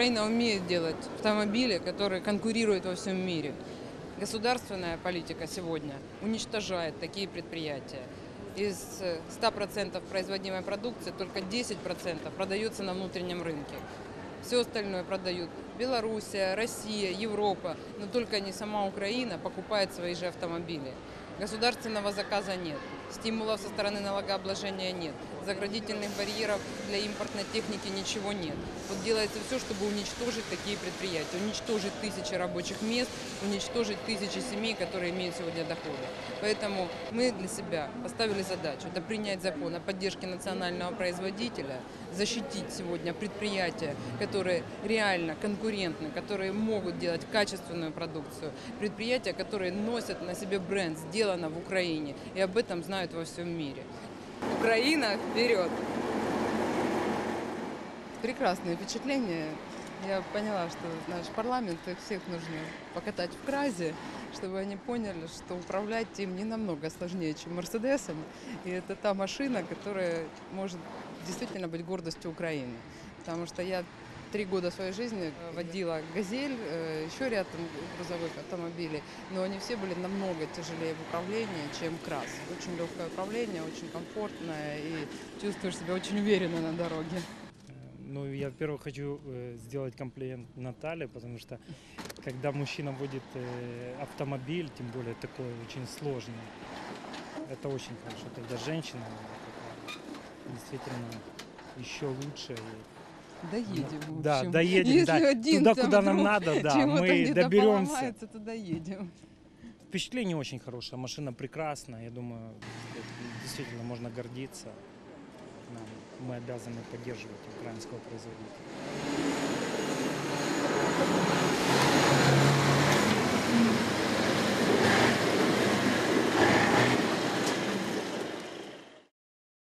Украина умеет делать автомобили, которые конкурируют во всем мире. Государственная политика сегодня уничтожает такие предприятия. Из э, 100% производимой продукции только 10% продается на внутреннем рынке. Все остальное продают Белоруссия, Россия, Европа, но только не сама Украина покупает свои же автомобили. Государственного заказа нет, стимулов со стороны налогообложения нет, заградительных барьеров для импортной техники ничего нет. Вот делается все, чтобы уничтожить такие предприятия, уничтожить тысячи рабочих мест, уничтожить тысячи семей, которые имеют сегодня доходы. Поэтому мы для себя поставили задачу, это принять закон о поддержке национального производителя, защитить сегодня предприятия, которые реально конкурентны, которые могут делать качественную продукцию, предприятия, которые носят на себе бренд «Сделано в Украине», и об этом знают во всем мире. Украина вперед! Прекрасные впечатления. Я поняла, что наш парламент, их всех нужно покатать в кразе, чтобы они поняли, что управлять им не намного сложнее, чем Мерседесом. И это та машина, которая может действительно быть гордостью Украины. Потому что я три года своей жизни водила «Газель», э, еще ряд грузовых автомобилей, но они все были намного тяжелее в управлении, чем «Крас». Очень легкое управление, очень комфортное и чувствуешь себя очень уверенно на дороге. Ну, я, во-первых, хочу э, сделать комплимент Наталье, потому что когда мужчина водит э, автомобиль, тем более такой очень сложный, это очень хорошо. Когда женщина действительно еще лучше. Доедем, в Да, общем. доедем, Если да. один Туда, там куда нам надо, да, мы доберемся. то доедем. Впечатление очень хорошее, машина прекрасная, я думаю, действительно можно гордиться. Мы обязаны поддерживать украинского производителя.